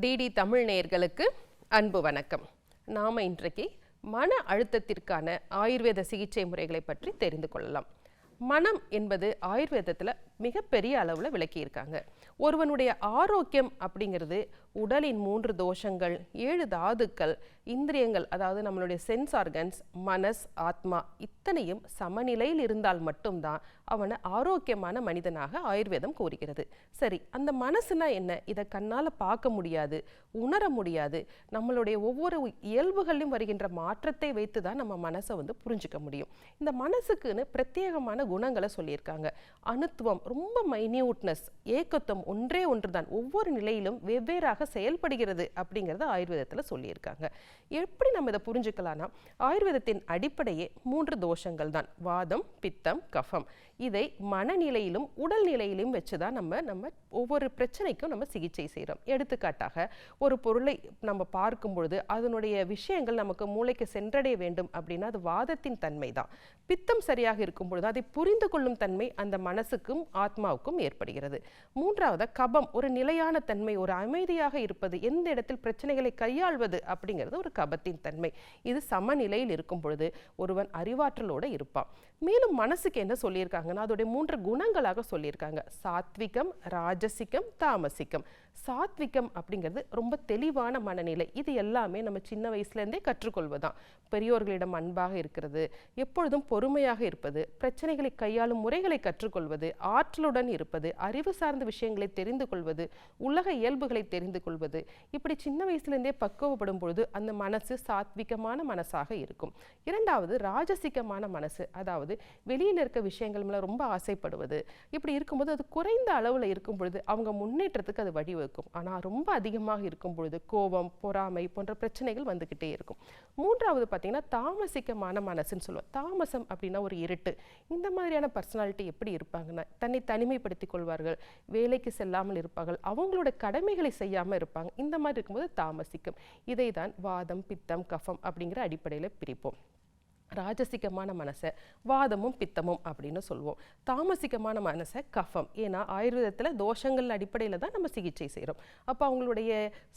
DD Tamil நேயர்களுக்கு அன்பு வணக்கம். நாம் இன்றைக்கு மன அழுத்தத்திற்கான ஆயுர்வேத சிகிச்சை முறைகளை பற்றி தெரிந்து கொள்ளலாம். மனம் என்பது ஆயுர்வேதத்தில் மிகப்பெரிய அளவில் விளக்கியிருக்காங்க. ஒருவனுடைய ஆரோக்கியம் அப்படிங்கிறது உடலின் மூன்று தோஷங்கள் ஏழு தாதுக்கள் இந்திரியங்கள் அதாவது நம்மளுடைய சென்ஸ் ஆர்கன்ஸ் மனஸ் ஆத்மா இத்தனையும் சமநிலையில் இருந்தால் மட்டும்தான் அவனை ஆரோக்கியமான மனிதனாக ஆயுர்வேதம் கூறுகிறது. சரி அந்த மனசுனா என்ன? இதை கண்ணால் பார்க்க முடியாது உணர முடியாது நம்மளுடைய ஒவ்வொரு இயல்புகளிலும் வருகின்ற மாற்றத்தை வைத்து தான் நம்ம மனசை வந்து புரிஞ்சுக்க முடியும். இந்த மனசுக்குன்னு பிரத்யேகமான குணங்களை சொல்லியிருக்காங்க. அணுத்துவம் ரொம்ப மைன்யூட்னஸ் ஏக்கத்துவம் ஒன்றே ஒன்று தான் ஒவ்வொரு நிலையிலும் வெவ்வேறாக செயல்படுகிறது அப்படிங்கிறத ஆயுர்வேதத்தில் சொல்லியிருக்காங்க. எப்படி நம்ம இதை புரிஞ்சுக்கலாம்னா ஆயுர்வேதத்தின் அடிப்படையே மூன்று தோஷங்கள் தான். வாதம் பித்தம் கஃபம். இதை மனநிலையிலும் உடல் நிலையிலும் வச்சு தான் நம்ம நம்ம ஒவ்வொரு பிரச்சனைக்கும் நம்ம சிகிச்சை செய்கிறோம் எடுத்துக்காட்டாக ஒரு பொருளை நம்ம பார்க்கும் பொழுது அதனுடைய விஷயங்கள் நமக்கு மூளைக்கு சென்றடைய வேண்டும் அப்படின்னா அது வாதத்தின் தன்மை தான். பித்தம் சரியாக இருக்கும் பொழுது அதை புரிந்து கொள்ளும் தன்மை அந்த மனசுக்கும் ஆத்மாவுக்கும் ஏற்படுகிறது. மூன்றாவது கபம் ஒரு நிலையான தன்மை ஒரு அமைதியாக இருப்பது எந்த இடத்தில் பிரச்சனைகளை கையாள்வது அப்படிங்கிறது ஒரு கபத்தின் தன்மை. இது சமநிலையில் இருக்கும் பொழுது ஒருவன் அறிவாற்றலோடு இருப்பான். மேலும் மனசுக்கு என்ன சொல்லியிருக்காங்கன்னா அதோடைய மூன்று குணங்களாக சொல்லியிருக்காங்க. சாத்விகம் ராஜசிகம் தாமசிக்கம் சாத்விகம் அப்படிங்கிறது ரொம்ப தெளிவான மனநிலை. இது எல்லாமே நம்ம சின்ன வயசுலேருந்தே கற்றுக்கொள்வதான் பெரியோர்களிடம் அன்பாக இருக்கிறது எப்பொழுதும் பொறுமையாக இருப்பது பிரச்சனைகளை கையாளும் முறைகளை கற்றுக்கொள்வது ஆற்றலுடன் இருப்பது அறிவு சார்ந்த விஷயங்களை தெரிந்து கொள்வது உலக இயல்புகளை தெரிந்து கொள்வது. இப்படி சின்ன வயசுலேருந்தே பக்குவப்படும் பொழுது அந்த மனசு சாத்விகமான மனசாக இருக்கும். இரண்டாவது ராஜசிகமான மனசு அதாவது வெளியில் இருக்க விஷயங்கள் மேலே ரொம்ப ஆசைப்படுவது. இப்படி இருக்கும்போது அது குறைந்த அளவில் இருக்கும் பொழுது அவங்க முன்னேற்றத்துக்கு அது வழிவகுக்கும். ஆனால் ரொம்ப அதிகமாக இருக்கும் பொழுது கோபம் பொறாமை போன்ற பிரச்சனைகள் வந்துக்கிட்டே இருக்கும். மூன்றாவது பார்த்தீங்கன்னா தாமசிக்கமான மனசுன்னு சொல்லுவோம். தாமசம் அப்படின்னா ஒரு இருட்டு. இந்த மாதிரியான பர்சனாலிட்டி எப்படி இருப்பாங்கன்னா தன்னை தனிமைப்படுத்திக் கொள்வார்கள். வேலைக்கு செல்லாமல் இருப்பார்கள். அவங்களோட கடமைகளை செய்யாமல் இருப்பாங்க. இந்த மாதிரி இருக்கும்போது தாமசிக்கும். இதை தான் வாதம் பித்தம் கஃபம் அப்படிங்கிற அடிப்படையில் பிரிப்போம். ராஜசிகமான மனசை வாதமும் பித்தமும் அப்படின்னு சொல்லுவோம் தாமசிகமான மனசை கஃபம். ஏன்னா ஆயுர்வேதத்தில் தோஷங்கள் அடிப்படையில் தான் நம்ம சிகிச்சை செய்கிறோம் அப்போ அவங்களுடைய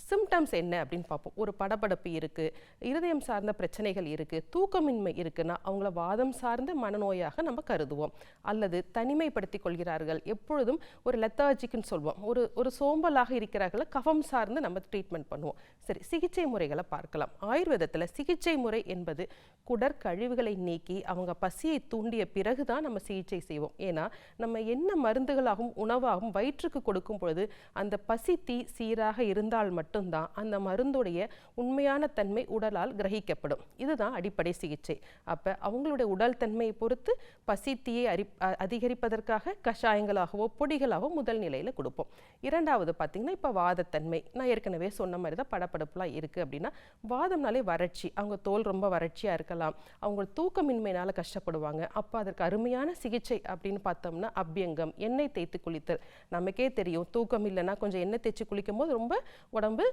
சிம்டம்ஸ் என்ன அப்படின்னு பார்ப்போம். ஒரு படபடப்பு இருக்குது இருதயம் சார்ந்த பிரச்சனைகள் இருக்குது தூக்கமின்மை இருக்குன்னா அவங்கள வாதம் சார்ந்த மனநோயாக நம்ம கருதுவோம். அல்லது தனிமைப்படுத்தி கொள்கிறார்கள். எப்பொழுதும் ஒரு லெத்தாஜிக்குன்னு சொல்லுவோம் ஒரு ஒரு சோம்பலாக இருக்கிறார்கள் கஃபம் சார்ந்து நம்ம ட்ரீட்மெண்ட் பண்ணுவோம். சரி சிகிச்சை முறைகளை பார்க்கலாம். ஆயுர்வேதத்தில் சிகிச்சை முறை என்பது குடற்கழி கழிவுகளை நீக்கி அவங்க பசியை தூண்டிய பிறகு தான் நம்ம சிகிச்சை செய்வோம். ஏன்னா நம்ம என்ன மருந்துகளாகவும் உணவாகவும் வயிற்றுக்கு கொடுக்கும் பொழுது அந்த பசி தீ சீராக இருந்தால் மட்டும்தான் அந்த மருந்துடைய உண்மையான தன்மை உடலால் கிரகிக்கப்படும். இதுதான் அடிப்படை சிகிச்சை. அப்போ அவங்களுடைய உடல் தன்மையை பொறுத்து பசி தீயை அரி அ- அதிகரிப்பதற்காக கஷாயங்களாகவோ பொடிகளாகவோ முதல் நிலையில் கொடுப்போம். இரண்டாவது பார்த்தீங்கன்னா இப்போ வாதத்தன்மை. நான் ஏற்கனவே சொன்ன மாதிரி தான் படப்படப்புலாம் இருக்குது அப்படின்னா வாதம்னாலே வறட்சி. அவங்க தோல் ரொம்ப வறட்சியாக இருக்கலாம். அவங்க தூக்கமின்மையினால் கஷ்டப்படுவாங்க. அப்போ அதற்கு அருமையான சிகிச்சை அப்படின்னு பார்த்தோம்னா அபியங்கம் எண்ணெய் தேய்த்து குளித்தல். நமக்கே தெரியும் தூக்கம் இல்லைன்னா கொஞ்சம் எண்ணெய் தேய்ச்சி குளிக்கும் போது ரொம்ப உடம்பு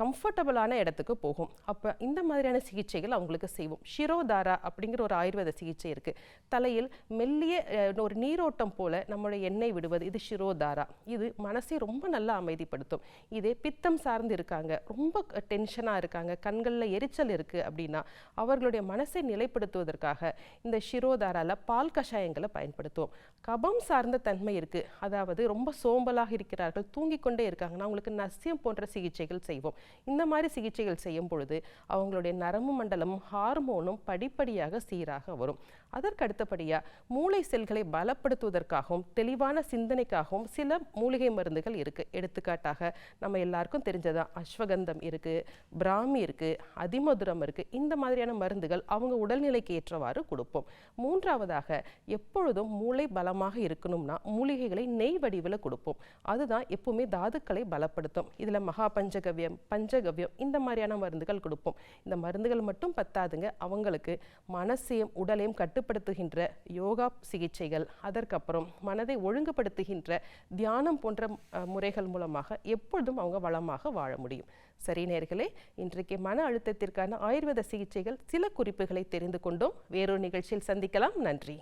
கம்ஃபர்டபுளான இடத்துக்கு போகும். அப்போ இந்த மாதிரியான சிகிச்சைகள் அவங்களுக்கு செய்வோம். ஷிரோதாரா அப்படிங்கிற ஒரு ஆயுர்வேத சிகிச்சை இருக்குது தலையில் மெல்லிய ஒரு நீரோட்டம் போல நம்மளுடைய எண்ணெய் விடுவது இது ஷிரோதாரா. இது மனசை ரொம்ப நல்லா அமைதிப்படுத்தும். இதே பித்தம் சார்ந்து இருக்காங்க. ரொம்ப டென்ஷனாக இருக்காங்க. கண்களில் எரிச்சல் இருக்குது அப்படின்னா அவர்களுடைய மனசை நிலைப்படுத்துவதற்காக இந்த ஷிரோதாரால பால் கஷாயங்களை பயன்படுத்துவோம். கபம் சார்ந்த தன்மை இருக்கு. அதாவது ரொம்ப சோம்பலாக இருக்கிறார்கள் தூங்கிக் கொண்டே இருக்காங்கன்னா அவங்களுக்கு நசியம் போன்ற சிகிச்சைகள் செய்வோம். இந்த மாதிரி சிகிச்சைகள் செய்யும் பொழுது அவங்களுடைய நரம்பு மண்டலமும் ஹார்மோனும் படிப்படியாக சீராக வரும். அதற்கு அடுத்தபடியாக மூளை செல்களை பலப்படுத்துவதற்காகவும் தெளிவான சிந்தனைக்காகவும் சில மூலிகை மருந்துகள் இருக்கு. எடுத்துக்காட்டாக நம்ம எல்லாருக்கும் தெரிஞ்சதான் அஸ்வகந்தம் இருக்கு பிராமி இருக்கு அதிமதுரம் இருக்கு. இந்த மாதிரியான மருந்துகள் அவங்க உடல் உடல்நிலைக்கு ஏற்றவாறு கொடுப்போம். மூன்றாவதாக எப்பொழுதும் மூளை பலமாக இருக்கணும்னா மூலிகைகளை நெய் வடிவில் கொடுப்போம். அதுதான் எப்பவுமே தாதுக்களை பலப்படுத்தும். இதில் மகா பஞ்சகவ்யம் பஞ்சகவ்யம் இந்த மாதிரியான மருந்துகள் கொடுப்போம். இந்த மருந்துகள் மட்டும் பத்தாதுங்க. அவங்களுக்கு மனசையும் உடலையும் கட்டுப்படுத்துகின்ற யோகா சிகிச்சைகள் அதற்கப்புறம் மனதை ஒழுங்குபடுத்துகின்ற தியானம் போன்ற முறைகள் மூலமாக எப்பொழுதும் அவங்க வளமாக வாழ முடியும். சரி நேர்களே இன்றைக்கு மன அழுத்தத்திற்கான ஆயுர்வேத சிகிச்சைகள் சில குறிப்புகளை தெரிந்து கொண்டோம். வேறொரு நிகழ்ச்சியில் சந்திக்கலாம். நன்றி.